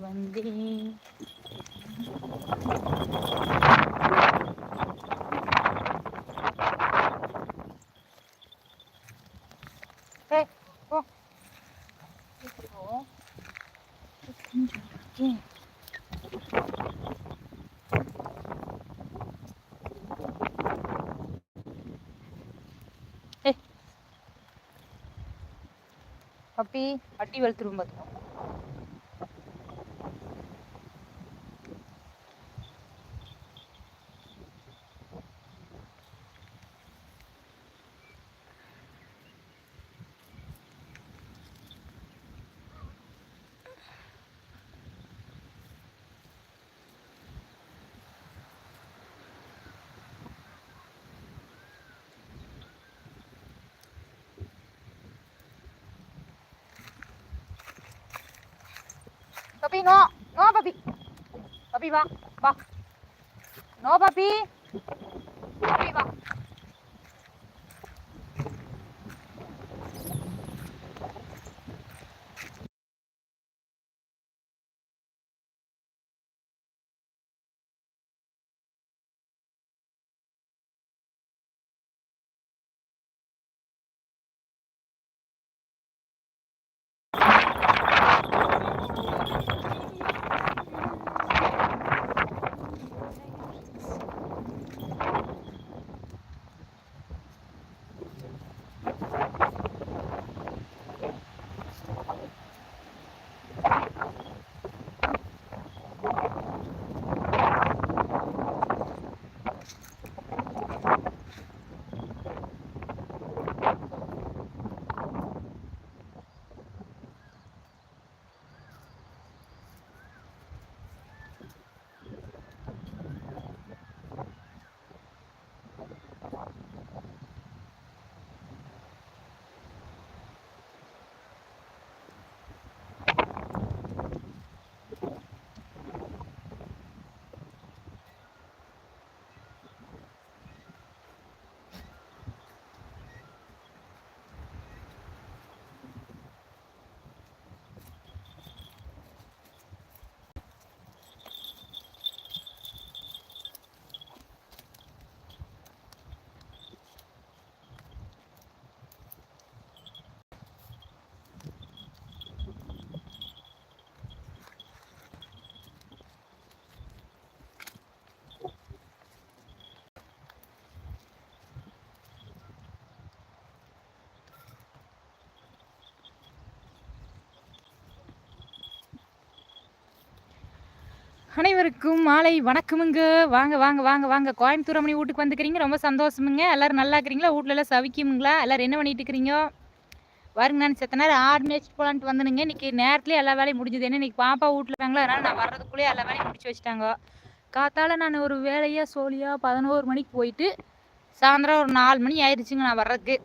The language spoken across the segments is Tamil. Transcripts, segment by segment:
வந்தேன். பப்பி அட்டி வெளுத்துரும் பார்த்துக்கோ 比诺诺芭比芭比芭芭比诺芭比 அனைவருக்கும் மாலை வணக்கமுங்க. வாங்க வாங்க வாங்க வாங்க. கோயம்புத்தூர் அம்மணி வீட்டுக்கு வந்துக்கிறீங்க. ரொம்ப சந்தோஷமுங்க. எல்லோரும் நல்லா இருக்கிறீங்களா? வீட்ல எல்லாம் சவிக்குமுங்களா? எல்லோரும் என்ன பண்ணிட்டு இருக்கிறீங்க? வருங்க நான் செத்த நேரம் ஆடு மேய்ச்சிட்டு போகலான்ட்டு வந்தனுங்க. இன்னைக்கு நேரத்துலேயே எல்லா வேலையும் முடிஞ்சது. ஏன்னா இன்னைக்கு பாப்பா வீட்டில் இருக்காங்களா? அதனால நான் வர்றதுக்குள்ளேயே எல்லா வேலையும் முடிச்சு வச்சுட்டாங்க. காத்தால நான் ஒரு வேலையாக சோழியாக பதினோரு மணிக்கு போயிட்டு சாயந்தரம் ஒரு நாலு மணி ஆயிடுச்சுங்க நான் வர்றதுக்கு.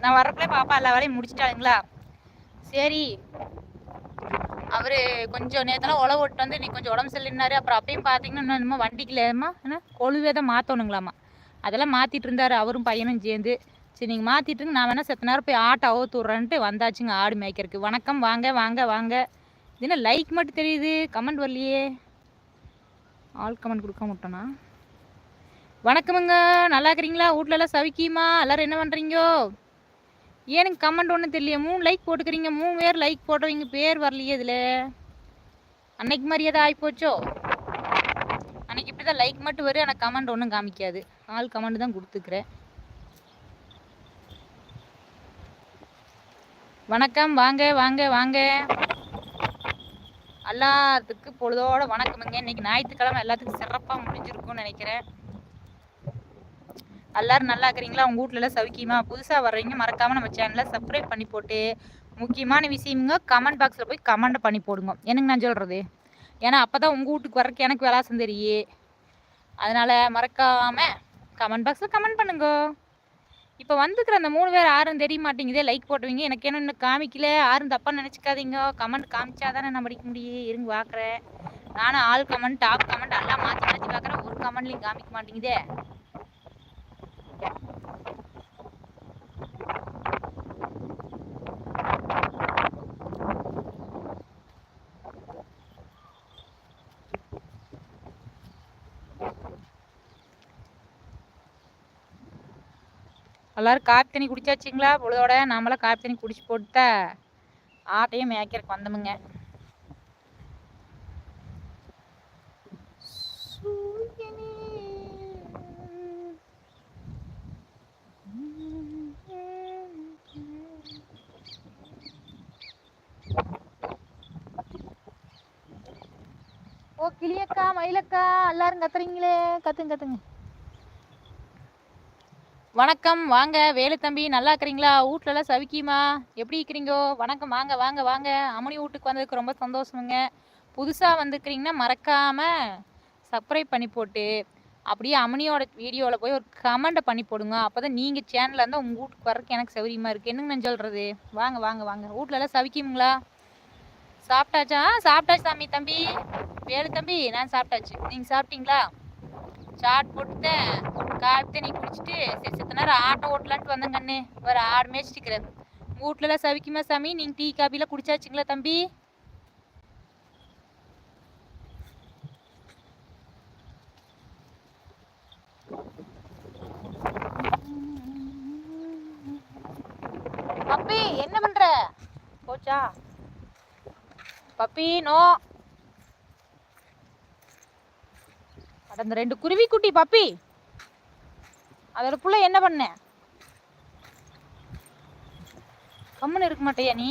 நான் வர்றதுக்குள்ளே பாப்பா எல்லா வேலையும் முடிச்சிட்டாளுங்களா? சரி அவரு கொஞ்சம் நேரத்தில் உழவு விட்டு வந்து இன்னைக்கு கொஞ்சம் உடம்பு சரியில்லைனாரு அப்புறம் அப்பயும் பார்த்தீங்கன்னா இன்னும் என்னமோ ஏன்னா என்ன கொழுவே தான் மாற்றணுங்களாம்மா அதெல்லாம் மாற்றிட்டு இருந்தார். அவரும் பையனும் சேர்ந்து. சரி நீங்கள் மாற்றிட்டுங்க நான் வேணால் செத்த நேரம் போய் ஆட்டை அவுத்து வந்தாச்சுங்க ஆடு மேய்க்கிறதுக்கு. வணக்கம். வாங்க வாங்க வாங்க. இது என்ன லைக் மட்டும் தெரியுது? கமெண்ட் வரலையே. ஆல் கமெண்ட் கொடுக்க மாட்டோண்ணா வணக்கமுங்க. நல்லா இருக்கிறீங்களா? வீட்ல எல்லாம் சவிக்கியுமா? எல்லோரும் என்ன பண்ணுறீங்கோ எனக்கு கமெண்ட் ஒன்றும் தெரியல மூணு லைக் போட்டுக்கிறீங்க. மூணு பேர் லைக் போடுறவங்க பேர் வரலையே இதில். அன்னைக்கு மாதிரி ஆகிப்போச்சோ அன்னைக்கு இப்படி தான் லைக் மட்டும் வரும். ஆனால் கமெண்ட் ஒன்றும் காமிக்காது. ஆள் கமெண்ட் தான் கொடுத்துக்கிறேன். வணக்கம். வாங்க வாங்க வாங்க. எல்லாத்துக்கும் பொழுதோட வணக்கமுங்க. இன்னைக்கு ஞாயிற்றுக்கிழமை எல்லாத்துக்கும் சிறப்பாக முடிஞ்சிருக்கும்னு நினைக்கிறேன். எல்லாரும் நல்லா இருக்கிறீங்களா? உங்கள் வீட்டிலலாம் சவுக்கியமாக புதுசாக வர்றீங்க மறக்காமல் நம்ம சேனலை சப்ஸ்கிரைப் பண்ணி போட்டு முக்கியமான விஷயமுங்க கமெண்ட் பாக்ஸில் போய் கமெண்ட் பண்ணி போடுங்க. என்னங்க நான் சொல்கிறது ஏன்னா அப்போ தான் உங்கள் வீட்டுக்கு வரக்கு எனக்கு விளாசம் தெரியே அதனால் மறக்காமல் கமெண்ட் பாக்ஸில் கமெண்ட் பண்ணுங்க. இப்போ வந்துக்கிற அந்த மூணு பேர் யாரும் தெரிய மாட்டேங்குதே லைக் போட்டுவீங்க எனக்கு என்ன இன்னும் காமிக்கல யாரும் தப்பாக நினச்சிக்காதீங்க. கமெண்ட் காமிச்சா தானே நான் படிக்க முடியும். இருங்க பார்க்குறேன் நானும் ஆல் கமெண்ட் டாப் கமெண்ட் எல்லாம் மாற்றி மாற்றி பார்க்குறேன் ஒரு கமெண்ட்லையும் காமிக்க மாட்டேங்குதே. எல்லாரும் காப்பி தண்ணி குடிச்சாச்சுங்களா? பொழுதோட நாமெல்லாம் காப்பி தண்ணி குடிச்சு போட்டு ஆட்டையும் மேய்க்கிறதுக்கு வந்தோமுங்க. ஓ கிளியக்கா மயிலக்கா எல்லாரும் கத்துறீங்களே? கத்துங்க கத்துங்க. வணக்கம். வாங்க. வேலு தம்பி நல்லா இருக்கிறீங்களா? வீட்ல எல்லாம் எப்படி இருக்கிறீங்கோ? வணக்கம். வாங்க வாங்க வாங்க. அம்மனி வீட்டுக்கு வந்ததுக்கு ரொம்ப சந்தோஷமுங்க. புதுசாக வந்துருக்கிறீங்கன்னா மறக்காம சப்ஸ்கிரைப் பண்ணி போட்டு அப்படியே அம்மனியோட வீடியோவில் போய் ஒரு கமெண்ட்டை பண்ணி போடுங்க. அப்போ தான் நீங்கள் சேனலில் இருந்தால் உங்கள் வீட்டுக்கு வர்றதுக்கு எனக்கு சௌரியமாக இருக்குது என்னங்க நான் சொல்கிறது வாங்க வாங்க வாங்க. வீட்ல எல்லாம் சவிக்குங்களா? சாப்பிட்டாச்சா? ஆ, சாப்பிட்டாச்சு சாமி தம்பி. வேலு தம்பி நான் சாப்பிட்டாச்சு. நீங்கள் சாப்பிட்டீங்களா? சாட் போட்டுட்டேன் காப்பி தண்ணி குடிச்சிட்டு சரி செத்த நேரம் ஆட்டோ ஓட்டலான்ட்டு வந்தேன் கண்ணு. வேறு ஆடு மேய்ச்சிட்டுக்கிறேன் உங்கள் வீட்லலாம் சவிக்குமா சாமி? நீங்கள் டீ காப்பிலாம் குடிச்சாச்சுங்களா தம்பி? பப்பி என்ன பண்ற? போச்சா? Puppy no. அந்த ரெண்டு குருவி குட்டி பப்பி. அதோட புள்ள என்ன பண்ண? கம்முன்னு இருக்க மாட்டேயா நீ?